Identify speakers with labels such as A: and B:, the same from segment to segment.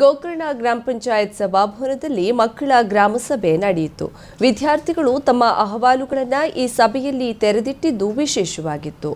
A: ಗೋಕರ್ಣ ಗ್ರಾಮ ಪಂಚಾಯತ್ ಸಭಾಭವನದಲ್ಲಿ ಮಕ್ಕಳ ಗ್ರಾಮಸಭೆ ನಡೆಯಿತು. ವಿದ್ಯಾರ್ಥಿಗಳು ತಮ್ಮ ಅಹವಾಲುಗಳನ್ನು ಈ ಸಭೆಯಲ್ಲಿ ತೆರೆದಿಟ್ಟಿದ್ದು ವಿಶೇಷವಾಗಿತ್ತು.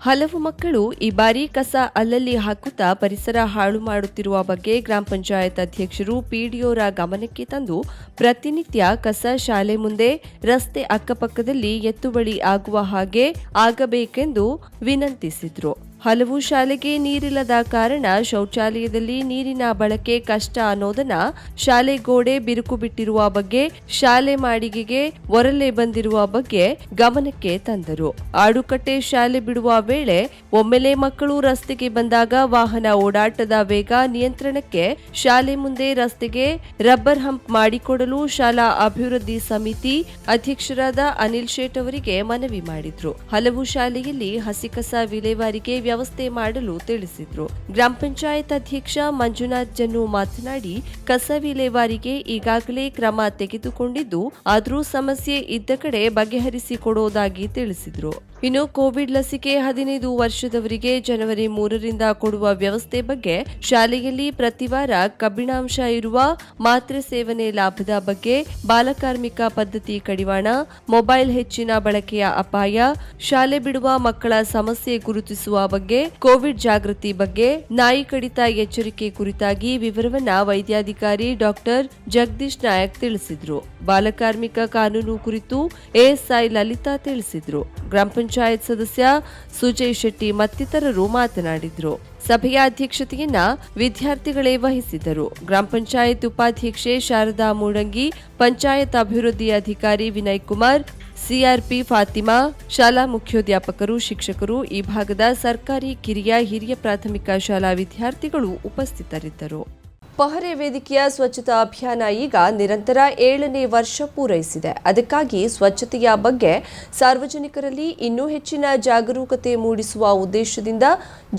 A: ಹಲವು ಮಕ್ಕಳು ಈ ಬಾರಿ ಕಸ ಅಲ್ಲಲ್ಲಿ ಹಾಕುತ್ತಾ ಪರಿಸರ ಹಾಳು ಮಾಡುತ್ತಿರುವ ಬಗ್ಗೆ ಗ್ರಾಮ ಪಂಚಾಯತ್ ಅಧ್ಯಕ್ಷರು ಪಿಡಿಒರ ಗಮನಕ್ಕೆ ತಂದು ಪ್ರತಿನಿತ್ಯ ಕಸ ಶಾಲೆ ಮುಂದೆ ರಸ್ತೆ ಅಕ್ಕಪಕ್ಕದಲ್ಲಿ ಎತ್ತುವಳಿ ಆಗುವ ಹಾಗೆ ಆಗಬೇಕೆಂದು ವಿನಂತಿಸಿದ್ರು. ಹಲವು ಶಾಲೆಗೆ ನೀರಿಲ್ಲದ ಕಾರಣ ಶೌಚಾಲಯದಲ್ಲಿ ನೀರಿನ ಬಳಕೆ ಕಷ್ಟ ಅನ್ನೋದನ್ನ ಶಾಲೆ ಗೋಡೆ ಬಿರುಕು ಬಿಟ್ಟಿರುವ ಬಗ್ಗೆ, ಶಾಲೆ ಮಾಡಿಗೆಗೆ ಒರಲೆ ಬಂದಿರುವ ಬಗ್ಗೆ ಗಮನಕ್ಕೆ ತಂದರು. ಆಡುಕಟ್ಟೆ ಶಾಲೆ ಬಿಡುವ ವೇಳೆ ಒಮ್ಮೆಲೆ ಮಕ್ಕಳು ರಸ್ತೆಗೆ ಬಂದಾಗ ವಾಹನ ಓಡಾಟದ ವೇಗ ನಿಯಂತ್ರಣಕ್ಕೆ ಶಾಲೆ ಮುಂದೆ ರಸ್ತೆಗೆ ರಬ್ಬರ್ ಹಂಪ್ ಮಾಡಿಕೊಡಲು ಶಾಲಾ ಅಭಿವೃದ್ಧಿ ಸಮಿತಿ ಅಧ್ಯಕ್ಷರಾದ ಅನಿಲ್ ಶೇಟ್ ಅವರಿಗೆ ಮನವಿ ಮಾಡಿದ್ರು. ಹಲವು ಶಾಲೆಯಲ್ಲಿ ಹಸಿ ಕಸ ವಿಲೇವಾರಿಗೆ ವ್ಯವಸ್ಥೆ ಮಾಡಲು ತಿಳಿಸಿದ್ರು. ಗ್ರಾಮ ಪಂಚಾಯತ್ ಅಧ್ಯಕ್ಷ ಮಂಜುನಾಥ್ ಜನ್ನು ಮಾತನಾಡಿ ಕಸ ವಿಲೇವಾರಿಗೆ ಈಗಾಗಲೇ ಕ್ರಮ ತೆಗೆದುಕೊಂಡಿದ್ದು, ಆದರೂ ಸಮಸ್ಯೆ ಇದ್ದ ಕಡೆ ಬಗೆಹರಿಸಿಕೊಡುವುದಾಗಿ ತಿಳಿಸಿದ್ರು. ಇನ್ನು ಕೋವಿಡ್ ಲಸಿಕೆ ಹದಿನೈದು ವರ್ಷದವರಿಗೆ ಜನವರಿ ಮೂರರಿಂದ ಕೊಡುವ ವ್ಯವಸ್ಥೆ ಬಗ್ಗೆ ಶಾಲೆಯಲ್ಲಿ ಪ್ರತಿವಾರ ಕಬ್ಬಿಣಾಂಶ ಇರುವ ಮಾತ್ರೆ ಸೇವನೆ ಲಾಭದ ಬಗ್ಗೆ ಬಾಲಕಾರ್ಮಿಕ ಪದ್ಧತಿ ಕಡಿವಾಣ, ಮೊಬೈಲ್ ಹೆಚ್ಚಿನ ಬಳಕೆಯ ಅಪಾಯ, ಶಾಲೆ ಬಿಡುವ ಮಕ್ಕಳ ಸಮಸ್ಯೆ ಗುರುತಿಸುವ ಬಗ್ಗೆ, ಕೋವಿಡ್ ಜಾಗೃತಿ ಬಗ್ಗೆ, ನಾಯಿ ಕಡಿತ ಎಚ್ಚರಿಕೆ ಕುರಿತಾಗಿ ವಿವರವನ್ನ ವೈದ್ಯಾಧಿಕಾರಿ ಡಾಕ್ಟರ್ ಜಗದೀಶ್ ನಾಯಕ್ ತಿಳಿಸಿದ್ರು. ಬಾಲಕಾರ್ಮಿಕ ಕಾನೂನು ಕುರಿತು ಎಎಸ್ಐ ಲಲಿತಾ ತಿಳಿಸಿದ್ರು. ಗ್ರಾಮ ಪಂಚಾಯತ್ ಸದಸ್ಯ ಸುಜಯ್ ಶೆಟ್ಟಿ ಮತ್ತಿತರರು ಮಾತನಾಡಿದರು. ಸಭೆಯ ಅಧ್ಯಕ್ಷತೆಯನ್ನ ವಿದ್ಯಾರ್ಥಿಗಳೇ ವಹಿಸಿದ್ದರು. ಗ್ರಾಮ ಪಂಚಾಯತ್ ಉಪಾಧ್ಯಕ್ಷೆ ಶಾರದಾ ಮೂಡಂಗಿ, ಪಂಚಾಯತ್ ಅಭಿವೃದ್ಧಿ ಅಧಿಕಾರಿ ವಿನಯ್ ಕುಮಾರ್, ಸಿಆರ್ಪಿ ಫಾತಿಮಾ, ಶಾಲಾ ಮುಖ್ಯೋಧ್ಯಾಪಕರು ಶಿಕ್ಷಕರು, ಈ ಭಾಗದ ಸರ್ಕಾರಿ ಕಿರಿಯ ಹಿರಿಯ ಪ್ರಾಥಮಿಕ ಶಾಲಾ ವಿದ್ಯಾರ್ಥಿಗಳು ಉಪಸ್ಥಿತರಿದ್ದರು. ಪಹರೆ ವೇದಿಕೆಯ ಸ್ವಚ್ಛತಾ ಅಭಿಯಾನ ಈಗ ನಿರಂತರ ಏಳನೇ ವರ್ಷ ಪೂರೈಸಿದೆ. ಅದಕ್ಕಾಗಿ ಸ್ವಚ್ಛತೆಯ ಬಗ್ಗೆ ಸಾರ್ವಜನಿಕರಲ್ಲಿ ಇನ್ನೂ ಹೆಚ್ಚಿನ ಜಾಗರೂಕತೆ ಮೂಡಿಸುವ ಉದ್ದೇಶದಿಂದ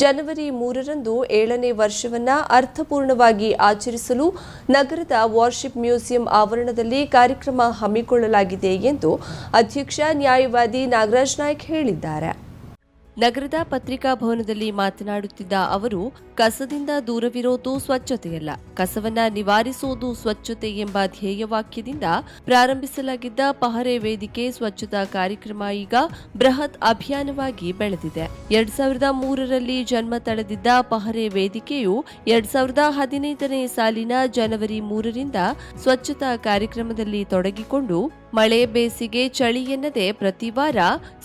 A: ಜನವರಿ ಮೂರರಂದು ಏಳನೇ ವರ್ಷವನ್ನ ಅರ್ಥಪೂರ್ಣವಾಗಿ ಆಚರಿಸಲು ನಗರದ ವಾರ್ಶಿಪ್ ಮ್ಯೂಸಿಯಂ ಆವರಣದಲ್ಲಿ ಕಾರ್ಯಕ್ರಮ ಹಮ್ಮಿಕೊಳ್ಳಲಾಗಿದೆ ಎಂದು ಅಧ್ಯಕ್ಷ ನ್ಯಾಯವಾದಿ ನಾಗರಾಜ್ ನಾಯ್ಕ್ ಹೇಳಿದ್ದಾರೆ. ನಗರದ ಪತ್ರಿಕಾ ಭವನದಲ್ಲಿ ಮಾತನಾಡುತ್ತಿದ್ದ ಅವರು, ಕಸದಿಂದ ದೂರವಿರೋದು ಸ್ವಚ್ಛತೆಯಲ್ಲ, ಕಸವನ್ನ ನಿವಾರಿಸುವುದು ಸ್ವಚ್ಛತೆ ಎಂಬ ಧ್ಯೇಯವಾಕ್ಯದಿಂದ ಪ್ರಾರಂಭಿಸಲಾಗಿದ್ದ ಪಹರೆ ವೇದಿಕೆ ಸ್ವಚ್ಛತಾ ಕಾರ್ಯಕ್ರಮ ಈಗ ಬೃಹತ್ ಅಭಿಯಾನವಾಗಿ ಬೆಳೆದಿದೆ. ಎರಡ್ ಸಾವಿರದ ಮೂರರಲ್ಲಿ ಜನ್ಮ ತಳೆದಿದ್ದ ಪಹರೆ ವೇದಿಕೆಯು ಎರಡ್ ಸಾವಿರದ ಹದಿನೈದನೇ ಸಾಲಿನ ಜನವರಿ ಮೂರರಿಂದ ಸ್ವಚ್ಛತಾ ಕಾರ್ಯಕ್ರಮದಲ್ಲಿ ತೊಡಗಿಕೊಂಡು ಮಳೆ ಬೇಸಿಗೆ ಚಳಿ ಎನ್ನದೆ ಪ್ರತಿ ವಾರ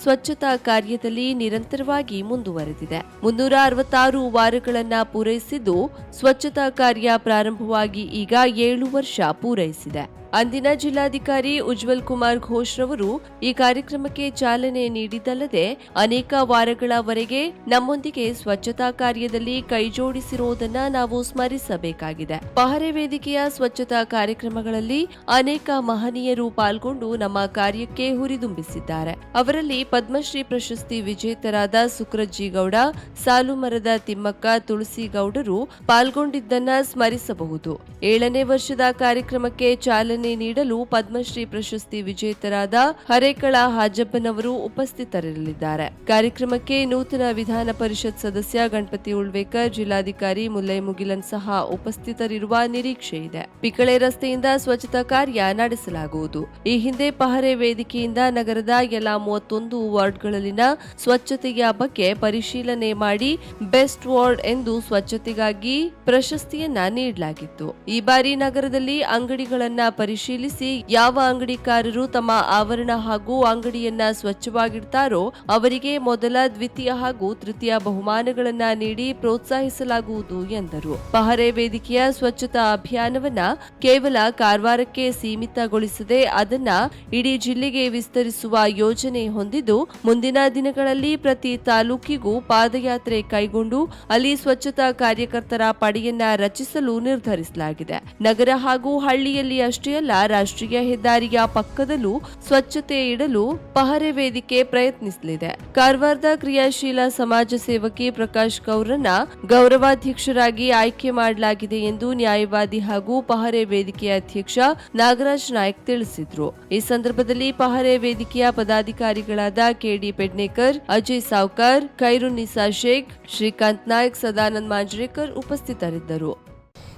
A: ಸ್ವಚ್ಛತಾ ಕಾರ್ಯದಲ್ಲಿ ನಿರಂತರವಾಗಿ ಮುಂದುವರೆದಿದೆ. ಮುನ್ನೂರ ಅರವತ್ತಾರು ವಾರಗಳನ್ನ ಪೂರೈಸಿದ್ದು ಸ್ವಚ್ಛತಾ ಕಾರ್ಯ ಪ್ರಾರಂಭವಾಗಿ ಈಗ ಏಳು ವರ್ಷ ಪೂರೈಸಿದೆ. ಅಂದಿನ ಜಿಲ್ಲಾಧಿಕಾರಿ ಉಜ್ವಲ್ ಕುಮಾರ್ ಘೋಷ್ ರವರು ಈ ಕಾರ್ಯಕ್ರಮಕ್ಕೆ ಚಾಲನೆ ನೀಡಿದ್ದಲ್ಲದೆ ಅನೇಕ ವಾರಗಳವರೆಗೆ ನಮ್ಮೊಂದಿಗೆ ಸ್ವಚ್ಛತಾ ಕಾರ್ಯದಲ್ಲಿ ಕೈಜೋಡಿಸಿರುವುದನ್ನ ನಾವು ಸ್ಮರಿಸಬೇಕಾಗಿದೆ. ಪಹರೆ ವೇದಿಕೆಯ ಸ್ವಚ್ಛತಾ ಕಾರ್ಯಕ್ರಮಗಳಲ್ಲಿ ಅನೇಕ ಮಹನೀಯರು ಪಾಲ್ಗೊಂಡು ನಮ್ಮ ಕಾರ್ಯಕ್ಕೆ ಹುರಿದುಂಬಿಸಿದ್ದಾರೆ. ಅವರಲ್ಲಿ ಪದ್ಮಶ್ರೀ ಪ್ರಶಸ್ತಿ ವಿಜೇತರಾದ ಸುಕ್ರಜ್ಜಿ ಗೌಡ ಸಾಲುಮರದ ತಿಮ್ಮಕ್ಕ ತುಳಸಿ ಗೌಡರು ಪಾಲ್ಗೊಂಡಿದ್ದನ್ನ ಸ್ಮರಿಸಬಹುದು. ಏಳನೇ ವರ್ಷದ ಕಾರ್ಯಕ್ರಮಕ್ಕೆ ಚಾಲನೆ ನೀಡಲು ಪದ್ಮಶ್ರೀ ಪ್ರಶಸ್ತಿ ವಿಜೇತರಾದ ಹರೇಕಳ ಹಾಜಪ್ಪನವರು ಉಪಸ್ಥಿತರಿರಲಿದ್ದಾರೆ. ಕಾರ್ಯಕ್ರಮಕ್ಕೆ ನೂತನ ವಿಧಾನ ಪರಿಷತ್ ಸದಸ್ಯ ಗಣಪತಿ ಉಳ್ವೇಕರ್, ಜಿಲ್ಲಾಧಿಕಾರಿ ಮುಲ್ಲೈ ಮುಗಿಲನ್ ಸಹ ಉಪಸ್ಥಿತರಿರುವ ನಿರೀಕ್ಷೆ ಇದೆ. ಪಿಕಳೆ ರಸ್ತೆಯಿಂದ ಸ್ವಚ್ಛತಾ ಕಾರ್ಯ ನಡೆಸಲಾಗುವುದು. ಈ ಹಿಂದೆ ಪಹರೆ ವೇದಿಕೆಯಿಂದ ನಗರದ ಎಲ್ಲಾ ಮೂವತ್ತೊಂದು ವಾರ್ಡ್ಗಳಲ್ಲಿನ ಸ್ವಚ್ಛತೆಯ ಬಗ್ಗೆ ಪರಿಶೀಲನೆ ಮಾಡಿ ಬೆಸ್ಟ್ ವಾರ್ಡ್ ಎಂದು ಸ್ವಚ್ಛತೆಗಾಗಿ ಪ್ರಶಸ್ತಿಯನ್ನ ನೀಡಲಾಗಿತ್ತು. ಈ ಬಾರಿ ನಗರದಲ್ಲಿ ಅಂಗಡಿಗಳನ್ನ ಪರಿಶೀಲಿಸಿ ಯಾವ ಅಂಗಡಿಕಾರರು ತಮ್ಮ ಆವರಣ ಹಾಗೂ ಅಂಗಡಿಯನ್ನ ಸ್ವಚ್ಛವಾಗಿಡ್ತಾರೋ ಅವರಿಗೆ ಮೊದಲ, ದ್ವಿತೀಯ ಹಾಗೂ ತೃತೀಯ ಬಹುಮಾನಗಳನ್ನ ನೀಡಿ ಪ್ರೋತ್ಸಾಹಿಸಲಾಗುವುದು ಎಂದರು. ಪಹರೆ ವೇದಿಕೆಯ ಸ್ವಚ್ಛತಾ ಅಭಿಯಾನವನ್ನ ಕೇವಲ ಕಾರವಾರಕ್ಕೆ ಸೀಮಿತಗೊಳಿಸದೆ ಅದನ್ನ ಇಡೀ ಜಿಲ್ಲೆಗೆ ವಿಸ್ತರಿಸುವ ಯೋಜನೆ ಹೊಂದಿದ್ದು, ಮುಂದಿನ ದಿನಗಳಲ್ಲಿ ಪ್ರತಿ ತಾಲೂಕಿಗೂ ಪಾದಯಾತ್ರೆ ಕೈಗೊಂಡು ಅಲ್ಲಿ ಸ್ವಚ್ಛತಾ ಕಾರ್ಯಕರ್ತರ ಪಡೆಯನ್ನ ರಚಿಸಲು ನಿರ್ಧರಿಸಲಾಗಿದೆ. ನಗರ ಹಾಗೂ ಹಳ್ಳಿಯಲ್ಲಿ ಅಷ್ಟೇ ಅಲ್ಲ ರಾಷ್ಟ್ರೀಯ ಹೆದ್ದಾರಿಯ ಪಕ್ಕದಲ್ಲೂ ಸ್ವಚ್ಛತೆ ಇಡಲು ಪಹರೆ ವೇದಿಕೆ ಪ್ರಯತ್ನಿಸಲಿದೆ. ಕಾರವಾರದ ಕ್ರಿಯಾಶೀಲ ಸಮಾಜ ಸೇವಕಿ ಪ್ರಕಾಶ್ ಗೌರನ್ನ ಗೌರವಾಧ್ಯಕ್ಷರಾಗಿ ಆಯ್ಕೆ ಮಾಡಲಾಗಿದೆ ಎಂದು ನ್ಯಾಯವಾದಿ ಹಾಗೂ ಪಹರೆ ವೇದಿಕೆಯ ಅಧ್ಯಕ್ಷ ನಾಗರಾಜ್ ನಾಯ್ಕ್ ತಿಳಿಸಿದ್ರು. ಈ ಸಂದರ್ಭದಲ್ಲಿ ಪಹರೆ ವೇದಿಕೆಯ ಪದಾಧಿಕಾರಿಗಳಾದ ಕೆಡಿ ಪೆಡ್ನೇಕರ್, ಅಜಯ್ ಸಾವ್ಕಾರ್ ಖೈರುನ್ನಿಸಾ ಶೇಖ್ ಶ್ರೀಕಾಂತ್ ನಾಯ್ಕ್, ಸದಾನಂದ್ ಮಾಂಜ್ರೇಕರ್ ಉಪಸ್ಥಿತರಿದ್ದರು.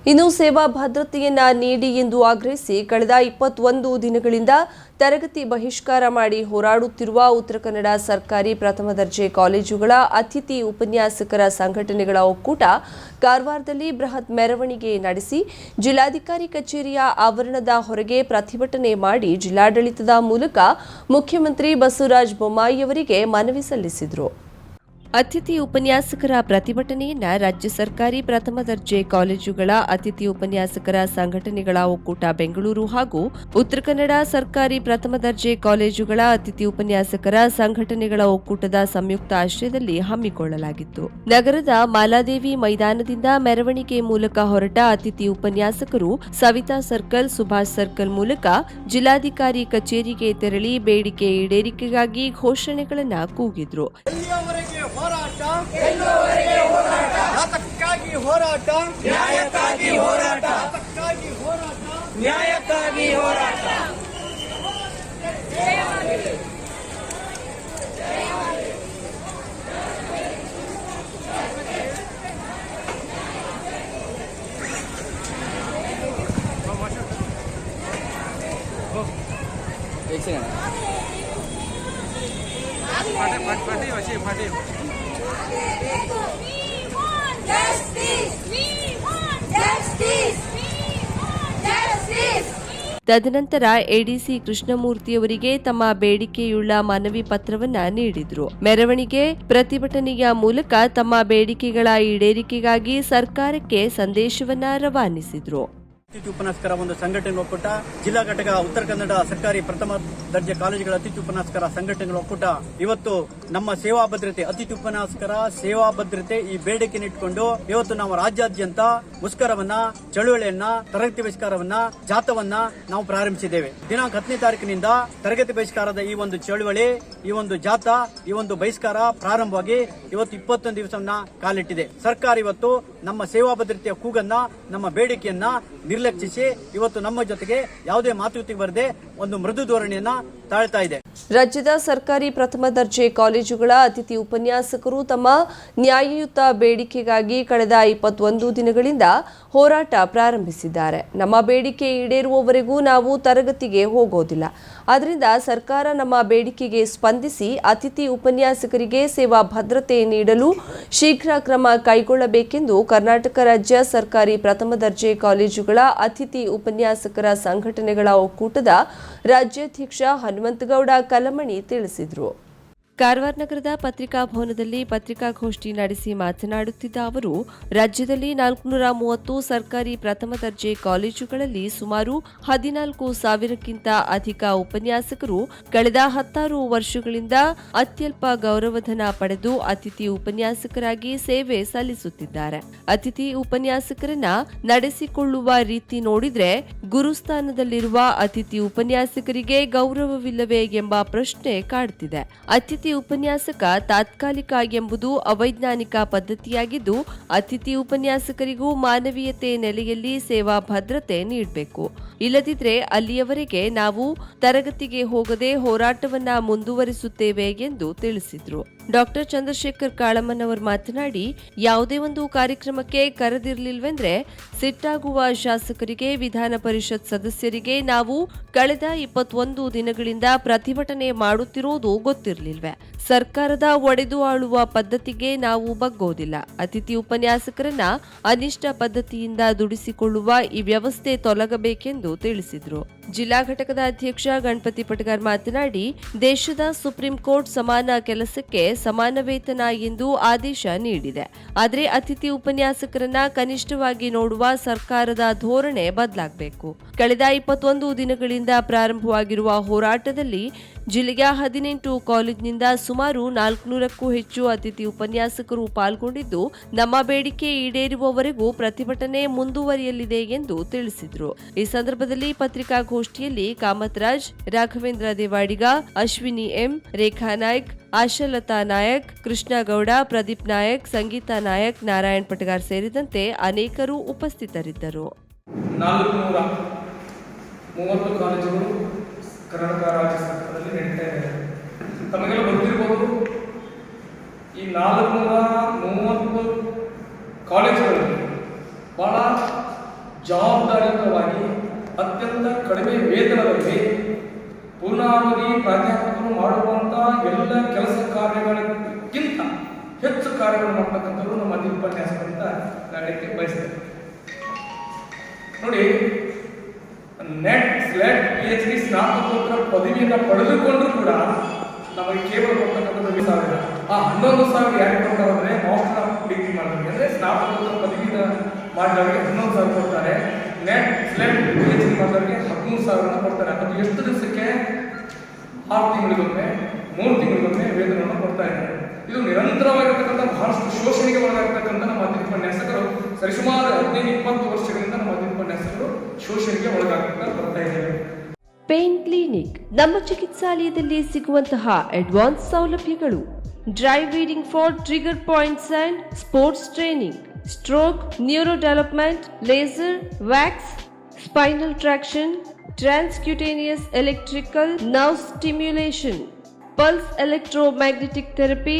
A: ಇನ್ನು ಸೇವಾ ಭದ್ರತೆಯನ್ನ ನೀಡಿ ಎಂದು ಆಗ್ರಹಿಸಿ ಕಳೆದ ಇಪ್ಪತ್ತೊಂದು ದಿನಗಳಿಂದ ತರಗತಿ ಬಹಿಷ್ಕಾರ ಮಾಡಿ ಹೋರಾಡುತ್ತಿರುವ ಉತ್ತರ ಕನ್ನಡ ಸರ್ಕಾರಿ ಪ್ರಥಮ ದರ್ಜೆ ಕಾಲೇಜುಗಳ ಅತಿಥಿ ಉಪನ್ಯಾಸಕರ ಸಂಘಟನೆಗಳ ಒಕ್ಕೂಟ ಕಾರವಾರದಲ್ಲಿ ಬೃಹತ್ ಮೆರವಣಿಗೆ ನಡೆಸಿ ಜಿಲ್ಲಾಧಿಕಾರಿ ಕಚೇರಿಯ ಆವರಣದ ಹೊರಗೆ ಪ್ರತಿಭಟನೆ ಮಾಡಿ ಜಿಲ್ಲಾಡಳಿತದ ಮೂಲಕ ಮುಖ್ಯಮಂತ್ರಿ ಬಸವರಾಜ ಬೊಮ್ಮಾಯಿಯವರಿಗೆ ಮನವಿ ಸಲ್ಲಿಸಿದರು. ಅತಿಥಿ ಉಪನ್ಯಾಸಕರ ಪ್ರತಿಭಟನೆಯನ್ನ ರಾಜ್ಯ ಸರ್ಕಾರಿ ಪ್ರಥಮ ದರ್ಜೆ ಕಾಲೇಜುಗಳ ಅತಿಥಿ ಉಪನ್ಯಾಸಕರ ಸಂಘಟನೆಗಳ ಒಕ್ಕೂಟ ಬೆಂಗಳೂರು ಹಾಗೂ ಉತ್ತರ ಕನ್ನಡ ಸರ್ಕಾರಿ ಪ್ರಥಮ ದರ್ಜೆ ಕಾಲೇಜುಗಳ ಅತಿಥಿ ಉಪನ್ಯಾಸಕರ ಸಂಘಟನೆಗಳ ಒಕ್ಕೂಟದ ಸಂಯುಕ್ತ ಆಶ್ರಯದಲ್ಲಿ ಹಮ್ಮಿಕೊಳ್ಳಲಾಗಿತ್ತು. ನಗರದ ಮಾಲಾದೇವಿ ಮೈದಾನದಿಂದ ಮೆರವಣಿಗೆ ಮೂಲಕ ಹೊರಟ ಅತಿಥಿ ಉಪನ್ಯಾಸಕರು ಸವಿತಾ ಸರ್ಕಲ್, ಸುಭಾಷ್ ಸರ್ಕಲ್ ಮೂಲಕ ಜಿಲ್ಲಾಧಿಕಾರಿ ಕಚೇರಿಗೆ ತೆರಳಿ ಬೇಡಿಕೆ ಈಡೇರಿಕೆಗಾಗಿ ಘೋಷಣೆಗಳನ್ನು ಕೂಗಿದ್ರು.
B: ಹೋರಾಟ ಯಾತಕ್ಕಾಗಿ ಹೋರಾಟ. ನ್ಯಾಯಕ್ಕಾಗಿ ಹೋರಾಟ. ಯಾತಕ್ಕಾಗಿ ಹೋರಾಟ. ನ್ಯಾಯಕ್ಕಾಗಿ ಹೋರಾಟ.
C: We want
A: ತದನಂತರ ಎಡಿಸಿ ಕೃಷ್ಣಮೂರ್ತಿಯವರಿಗೆ ತಮ್ಮ ಬೇಡಿಕೆಯುಳ್ಳ ಮನವಿ ಪತ್ರವನ್ನ ನೀಡಿದ್ರು. ಮೆರವಣಿಗೆ ಪ್ರತಿಭಟನೆಯ ಮೂಲಕ ತಮ್ಮ ಬೇಡಿಕೆಗಳ ಈಡೇರಿಕೆಗಾಗಿ ಸರ್ಕಾರಕ್ಕೆ ಸಂದೇಶವನ್ನ ರವಾನಿಸಿದ್ರು.
B: ಅತಿಥಿ ಉಪನ್ಯಾಸಕರ ಒಂದು ಸಂಘಟನೆ ಒಕ್ಕೂಟ. ಜಿಲ್ಲಾ ಘಟಕ ಉತ್ತರ ಕನ್ನಡ ಸರ್ಕಾರಿ ಪ್ರಥಮ ದರ್ಜೆ ಕಾಲೇಜುಗಳ ಅತಿಥಿ ಉಪನ್ಯಾಸಕರ ಸಂಘಟನೆಗಳ ಒಕ್ಕೂಟ. ಇವತ್ತು ನಮ್ಮ ಸೇವಾ ಭದ್ರತೆ, ಅತಿಥಿ ಉಪನ್ಯಾಸಕರ ಸೇವಾ ಭದ್ರತೆ ಈ ಬೇಡಿಕೆ ಇಟ್ಕೊಂಡು ಇವತ್ತು ನಾವು ರಾಜ್ಯಾದ್ಯಂತ ಮುಷ್ಕರವನ್ನ, ಚಳುವಳಿಯನ್ನ, ತರಗತಿ ಬಹಿಷ್ಕಾರವನ್ನ ಜಾಥವನ್ನ ನಾವು ಪ್ರಾರಂಭಿಸಿದ್ದೇವೆ. ದಿನಾಂಕ ಹತ್ತನೇ ತಾರೀಕಿನಿಂದ ತರಗತಿ ಬಹಿಷ್ಕಾರದ ಈ ಒಂದು ಚಳುವಳಿ, ಈ ಒಂದು ಜಾಥಾ ಈ ಒಂದು ಬಹಿಷ್ಕಾರ ಪ್ರಾರಂಭವಾಗಿ ಇವತ್ತು ಇಪ್ಪತ್ತೊಂದು ದಿವಸವನ್ನ ಕಾಲಿಟ್ಟಿದೆ. ಸರ್ಕಾರ ಇವತ್ತು ನಮ್ಮ ಸೇವಾ ಭದ್ರತೆಯ ಕೂಗನ್ನ, ನಮ್ಮ ಬೇಡಿಕೆಯನ್ನ ನಿರ್ಲಕ್ಷಿಸಿ ಇವತ್ತು ನಮ್ಮ ಜೊತೆಗೆ ಯಾವುದೇ ಮಾತುಕತೆಗೆ ಬರದೆ ಒಂದು ಮೃದು ಧೋರಣೆಯನ್ನ ತಾಳ್ತಾ ಇದೆ.
A: ರಾಜ್ಯದ ಸರ್ಕಾರಿ ಪ್ರಥಮ ದರ್ಜೆ ಕಾಲೇಜುಗಳ ಅತಿಥಿ ಉಪನ್ಯಾಸಕರು ತಮ್ಮ ನ್ಯಾಯಯುತ ಬೇಡಿಕೆಗಾಗಿ ಕಳೆದ ಇಪ್ಪತ್ತೊಂದು ದಿನಗಳಿಂದ ಹೋರಾಟ ಪ್ರಾರಂಭಿಸಿದ್ದಾರೆ. ನಮ್ಮ ಬೇಡಿಕೆ ಈಡೇರುವವರೆಗೂ ನಾವು ತರಗತಿಗೆ ಹೋಗೋದಿಲ್ಲ. ಆದ್ದರಿಂದ ಸರ್ಕಾರ ನಮ್ಮ ಬೇಡಿಕೆಗೆ ಸ್ಪಂದಿಸಿ ಅತಿಥಿ ಉಪನ್ಯಾಸಕರಿಗೆ ಸೇವಾ ಭದ್ರತೆ ನೀಡಲು ಶೀಘ್ರ ಕ್ರಮ ಕೈಗೊಳ್ಳಬೇಕೆಂದು ಕರ್ನಾಟಕ ರಾಜ್ಯ ಸರ್ಕಾರಿ ಪ್ರಥಮ ದರ್ಜೆ ಕಾಲೇಜುಗಳ ಅತಿಥಿ ಉಪನ್ಯಾಸಕರ ಸಂಘಟನೆಗಳ ಒಕ್ಕೂಟದ ರಾಜ್ಯಾಧ್ಯಕ್ಷ ಹನುಮಂತಗೌಡ ಕಲಮಣಿ ತಿಳಿಸಿದರು. ಕಾರವಾರ ನಗರದ ಪತ್ರಿಕಾ ಭವನದಲ್ಲಿ ಪತ್ರಿಕಾಗೋಷ್ಠಿ ನಡೆಸಿ ಮಾತನಾಡುತ್ತಿದ್ದ ಅವರು, ರಾಜ್ಯದಲ್ಲಿ ನಾಲ್ಕುನೂರ ಮೂವತ್ತು ಸರ್ಕಾರಿ ಪ್ರಥಮ ದರ್ಜೆ ಕಾಲೇಜುಗಳಲ್ಲಿ ಸುಮಾರು ಹದಿನಾಲ್ಕು ಸಾವಿರಕ್ಕಿಂತ ಅಧಿಕ ಉಪನ್ಯಾಸಕರು ಕಳೆದ ಹತ್ತಾರು ವರ್ಷಗಳಿಂದ ಅತ್ಯಲ್ಪ ಗೌರವಧನ ಪಡೆದು ಅತಿಥಿ ಉಪನ್ಯಾಸಕರಾಗಿ ಸೇವೆ ಸಲ್ಲಿಸುತ್ತಿದ್ದಾರೆ. ಅತಿಥಿ ಉಪನ್ಯಾಸಕರನ್ನ ನಡೆಸಿಕೊಳ್ಳುವ ರೀತಿ ನೋಡಿದ್ರೆ ಗುರುಸ್ಥಾನದಲ್ಲಿರುವ ಅತಿಥಿ ಉಪನ್ಯಾಸಕರಿಗೆ ಗೌರವವಿಲ್ಲವೇ ಎಂಬ ಪ್ರಶ್ನೆ ಕಾಡ್ತಿದೆ. ಅತಿಥಿ ಉಪನ್ಯಾಸಕ ತಾತ್ಕಾಲಿಕ ಎಂಬುದು ಅವೈಜ್ಞಾನಿಕ ಪದ್ಧತಿಯಾಗಿದ್ದು, ಅತಿಥಿ ಉಪನ್ಯಾಸಕರಿಗೂ ಮಾನವೀಯತೆ ನೆಲೆಯಲ್ಲಿ ಸೇವಾ ಭದ್ರತೆ ನೀಡಬೇಕು. ಇಲ್ಲದಿದ್ರೆ ಅಲ್ಲಿಯವರೆಗೆ ನಾವು ತರಗತಿಗೆ ಹೋಗದೆ ಹೋರಾಟವನ್ನ ಮುಂದುವರಿಸುತ್ತೇವೆ ಎಂದು ತಿಳಿಸಿದ್ರು. ಡಾಕ್ಟರ್ ಚಂದ್ರಶೇಖರ್ ಕಾಳಮ್ಮನ್ ಮಾತನಾಡಿ, ಯಾವುದೇ ಒಂದು ಕಾರ್ಯಕ್ರಮಕ್ಕೆ ಕರೆದಿರಲಿಲ್ವೆಂದ್ರೆ ಸಿಟ್ಟಾಗುವ ಶಾಸಕರಿಗೆ, ವಿಧಾನ ಪರಿಷತ್ ಸದಸ್ಯರಿಗೆ ನಾವು ಕಳೆದ ಇಪ್ಪತ್ತೊಂದು ದಿನಗಳಿಂದ ಪ್ರತಿಭಟನೆ ಮಾಡುತ್ತಿರುವುದು ಗೊತ್ತಿರಲಿಲ್ವೇ. ಸರ್ಕಾರದ ಒಡೆದು ಆಳುವ ಪದ್ಧತಿಗೆ ನಾವು ಬಗ್ಗೋದಿಲ್ಲ. ಅತಿಥಿ ಉಪನ್ಯಾಸಕರನ್ನ ಅನಿಷ್ಟ ಪದ್ಧತಿಯಿಂದ ದುಡಿಸಿಕೊಳ್ಳುವ ಈ ವ್ಯವಸ್ಥೆ ತೊಲಗಬೇಕೆಂದು ತಿಳಿಸಿದರು. ಜಿಲ್ಲಾ ಘಟಕದ ಅಧ್ಯಕ್ಷ ಗಣಪತಿ ಪಟಗಾರ್ ಮಾತನಾಡಿ, ದೇಶದ ಸುಪ್ರೀಂ ಕೋರ್ಟ್ ಸಮಾನ ಕೆಲಸಕ್ಕೆ ಸಮಾನ ವೇತನ ಎಂದು ಆದೇಶ ನೀಡಿದೆ. ಆದರೆ ಅತಿಥಿ ಉಪನ್ಯಾಸಕರನ್ನ ಕನಿಷ್ಠವಾಗಿ ನೋಡುವ ಸರ್ಕಾರದ ಧೋರಣೆ ಬದಲಾಗಬೇಕು. ಕಳೆದ ಇಪ್ಪತ್ತೊಂದು ದಿನಗಳಿಂದ ಪ್ರಾರಂಭವಾಗಿರುವ ಹೋರಾಟದಲ್ಲಿ ಜಿಲ್ಲೆಯ ಹದಿನೆಂಟು ಕಾಲೇಜಿನಿಂದ ಸುಮಾರು ನಾಲ್ಕುನೂರಕ್ಕೂ ಹೆಚ್ಚು ಅತಿಥಿ ಉಪನ್ಯಾಸಕರು ಪಾಲ್ಗೊಂಡಿದ್ದು, ನಮ್ಮ ಬೇಡಿಕೆ ಈಡೇರುವವರೆಗೂ ಪ್ರತಿಭಟನೆ ಮುಂದುವರಿಯಲಿದೆ ಎಂದು ತಿಳಿಸಿದರು. ಈ ಸಂದರ್ಭದಲ್ಲಿ ಪತ್ರಿಕಾಗೋಷ್ಠಿಯಲ್ಲಿ ಕಾಮತ್ರಾಜ್, ರಾಘವೇಂದ್ರ ದೇವಾಡಿಗ, ಅಶ್ವಿನಿ ಎಂ, ರೇಖಾ ನಾಯ್ಕ, ಆಶಾಲತಾ ನಾಯಕ್, ಕೃಷ್ಣಗೌಡ, ಪ್ರದೀಪ್ ನಾಯಕ್, ಸಂಗೀತಾ ನಾಯಕ್, ನಾರಾಯಣ್ ಪಟಗಾರ್ ಸೇರಿದಂತೆ ಅನೇಕರು ಉಪಸ್ಥಿತರಿದ್ದರು.
D: ಕರ್ನಾಟಕ ರಾಜ್ಯ ಸರ್ಕಾರದಲ್ಲಿ ನಡೀತಾ ತಮಗೆಲ್ಲ ಗೊತ್ತಿರಬಹುದು ಈ ನಾಲ್ಕುನೂರ ಮೂವತ್ತು ಕಾಲೇಜುಗಳಲ್ಲಿ ಬಹಳ ಜವಾಬ್ದಾರಿಯುತವಾಗಿ ಅತ್ಯಂತ ಕಡಿಮೆ ವೇತನದಲ್ಲಿ ಪೂರ್ಣಾವಧಿ ಪ್ರಾಧ್ಯಾಪಕರು ಮಾಡುವಂಥ ಎಲ್ಲ ಕೆಲಸ ಕಾರ್ಯಗಳಿಗಿಂತ ಹೆಚ್ಚು ಕಾರ್ಯಗಳು ಮಾಡ್ತಕ್ಕಂಥವ್ರು ನಮ್ಮ ಅತಿ ಉಪನ್ಯಾಸಕರಿಂದ ಹೇಳಲಿಕ್ಕೆ ಬಯಸ್ತೇನೆ. ನೋಡಿ NET SLET P H D ಸ್ನಾತಕೋತ್ತರ ಪದವಿಯನ್ನು ಪಡೆದುಕೊಂಡ್ರು ಕೂಡ ನಮಗೆ ಕೇವಲ ಕೊಡ್ತಕ್ಕಂಥದ್ದು ಸಾವಿರ. ಆ ಹನ್ನೊಂದು ಸಾವಿರ ಯಾಕೆ ಕೊಡ್ತಾರೆ ಅಂದ್ರೆ ಮಾಸ್ಟರ್ ಆಫ್ ಡಿಗ್ರಿ ಮಾಡೋರಿಗೆ ಅಂದ್ರೆ ಸ್ನಾತಕೋತ್ತರ ಪದವಿನ ಮಾಡಿದವರಿಗೆ ಹನ್ನೊಂದು ಸಾವಿರ ಕೊಡ್ತಾರೆ. NET SLET P H D ಮಾಡಿದವರಿಗೆ ಹದಿಮೂರು ಸಾವಿರ ಕೊಡ್ತಾರೆ. ಅದು ಎಷ್ಟು ದಿವಸಕ್ಕೆ? ಆರು ತಿಂಗಳಿಗೊಮ್ಮೆ, ಮೂರು ತಿಂಗಳಿಗೊಮ್ಮೆ ವೇತನವನ್ನು ಕೊಡ್ತಾ ಇದ್ದಾರೆ. ಇದು ನಿರಂತರವಾಗಿರ್ತಕ್ಕಂಥ ಬಹಳಷ್ಟು ಶೋಷಣೆಗೆ ಒಳಗಾಗ್ತಕ್ಕಂಥ ನಮ್ಮ ಅತಿ ಉಪನ್ಯಾಸಕರು ಸರಿಸುಮಾರು ಹದಿನೈದು ಇಪ್ಪತ್ತು ವರ್ಷಗಳಿಂದ ನಮ್ಮ ಅತಿ ಉಪನ್ಯಾಸಕರು ಶೋಷಣೆಗೆ ಒಳಗಾಗ್ತಾ ಬರ್ತಾ ಇದ್ದಾರೆ.
A: ಪೇನ್ ಕ್ಲಿನಿಕ್ ನಮ್ಮ ಚಿಕಿತ್ಸಾಲಯದಲ್ಲಿ ಸಿಗುವಂತಹ ಅಡ್ವಾನ್ಸ್ ಸೌಲಭ್ಯಗಳು. Dry needling for trigger points and sports training stroke neuro development laser wax spinal traction transcutaneous electrical nerve stimulation pulse electromagnetic therapy,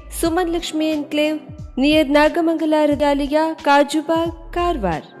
A: Suman Lakshmi enclave near Nagamangala Hrudalaya Kajubag Karwar.